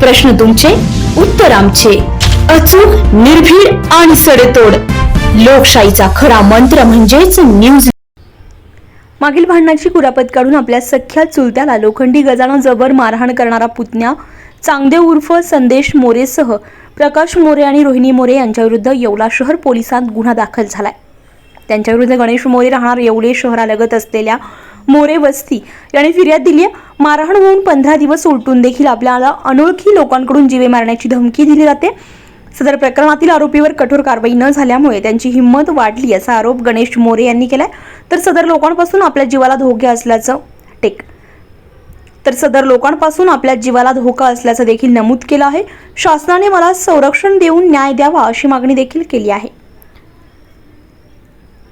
प्रश्न तुमचे उत्तर आमचे. अचूक निर्भीड आणि सडेतोड. लोकशाहीचा खरा मंत्र म्हणजेच न्यूज मागील भांडणाची कुरापत काढून आपल्या सख्या चुलत्याला लोखंडी गजानं जबर मारहाण करणारा पुतण्या चांगदेव उर्फ संदेश मोरेसह प्रकाश मोरे आणि रोहिणी मोरे यांच्याविरुद्ध येवला शहर पोलिसात गुन्हा दाखल झालाय. त्यांच्याविरुद्ध गणेश मोरे राहणार येवले शहरालगत असलेल्या मोरे वस्ती. याने फिर्याद दिली आहे. मारहाण होऊन पंधरा दिवस उलटून देखील आपल्याला अनोळखी लोकांकडून जीवे मारण्याची धमकी दिली जाते. सदर प्रकरणातील आरोपीवर कठोर कारवाई न झाल्यामुळे त्यांची हिंमत वाढली असा आरोप गणेश मोरे यांनी केलाय. तर सदर लोकांपासून आपल्या जीवाला धोके असल्याचं टेक. तर सदर लोकांपासून आपल्या जीवाला धोका असल्याचं देखील नमूद केलं आहे. शासनाने मला संरक्षण देऊन न्याय द्यावा अशी मागणी देखील केली आहे.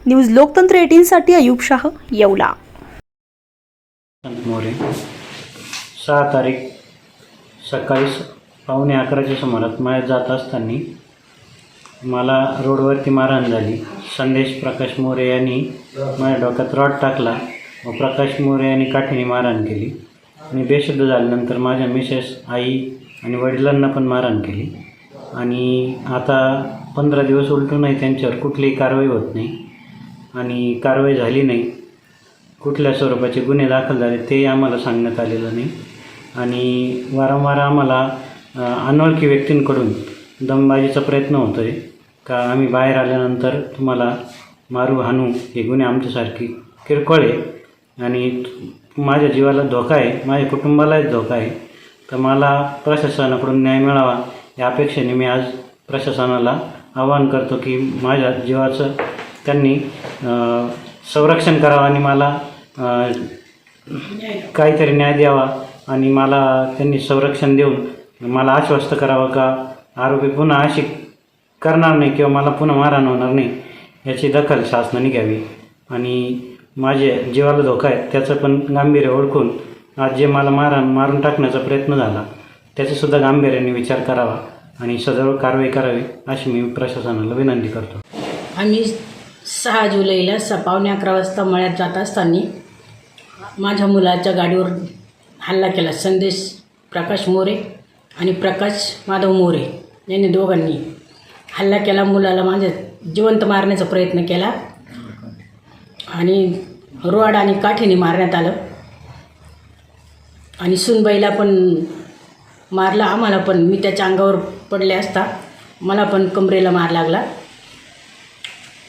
न्यूज लोकतंत्र एटीनसाठी अयुब शाह येवला. मोरे सहा तारीख सकाळी पावणे अकराच्या सुमारात मळ्यात जात असताना मला रोडवरती मारहाण झाली. संदेश प्रकाश मोरे यांनी माझ्या डोक्यात रॉड टाकला व प्रकाश मोरे यांनी काठीने मारहाण केली. आणि बेशुद्ध झाल्यानंतर माझ्या मिसेस आई आणि वडिलांना पण मारहाण केली. आणि आता पंधरा दिवस उलटूनही त्यांच्यावर कुठलीही कारवाई होत नाही आणि कारवाई झाली नाही. कुठल्या स्वरूपाचे गुन्हे दाखल झाले ते आम्हाला सांगण्यात आलेलं नाही. आणि वारंवार आम्हाला अनोळखी व्यक्तींकडून दमबाजीचा प्रयत्न होतो आहे का आम्ही बाहेर आल्यानंतर तुम्हाला मारू हाणू हे गुन्हे आमच्यासारखी किरकोळ आहे. आणि माझ्या जीवाला धोका आहे माझ्या कुटुंबालाही धोका आहे. तर मला प्रशासनाकडून न्याय मिळावा या अपेक्षेने मी आज प्रशासनाला आवाहन करतो की माझ्या जीवाचं त्यांनी संरक्षण करावं आणि मला अ, काहीतरी न्याय द्यावा आणि मला त्यांनी संरक्षण देऊन मला आश्वस्त करावं का? आरोपी पुन्हा अशी करणार नाही किंवा मला पुन्हा मारहाण होणार नाही याची दखल शासनाने घ्यावी. आणि माझे जीवाला धोका आहे त्याचं पण गांभीर्य ओळखून आज जे मला मारहाण मारून टाकण्याचा प्रयत्न झाला त्याचासुद्धा गांभीर्याने विचार करावा आणि सदर कारवाई करावी अशी मी प्रशासनाला विनंती करतो. आम्ही सहा जुलैला स पावणे अकरा वाजता मळ्यात जात असताना माझ्या मुलाच्या गाडीवर हल्ला केला. संदेश प्रकाश मोरे आणि प्रकाश माधव मोरे यांनी दोघांनी हल्ला केला. मुलाला माझ्या जिवंत मारण्याचा प्रयत्न केला. आणि रोड आणि काठीने मारण्यात आलं. आणि सुनबाईला पण मारला. आम्हाला पण मी त्याच्या अंगावर पडले असता मला पण कमरेला मार लागला.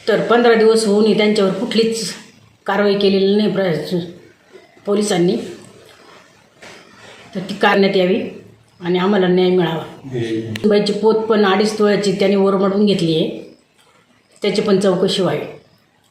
तर पंधरा दिवस होऊनही त्यांच्यावर कुठलीच कारवाई केलेली नाही. प्र पोलिसांनी तर ती करण्यात यावी आणि आम्हाला न्याय मिळावा. बाईची पोत पण अडीच तोळ्याची त्यांनी ओरमडून घेतली आहे. त्याची पण चौकशी व्हावी.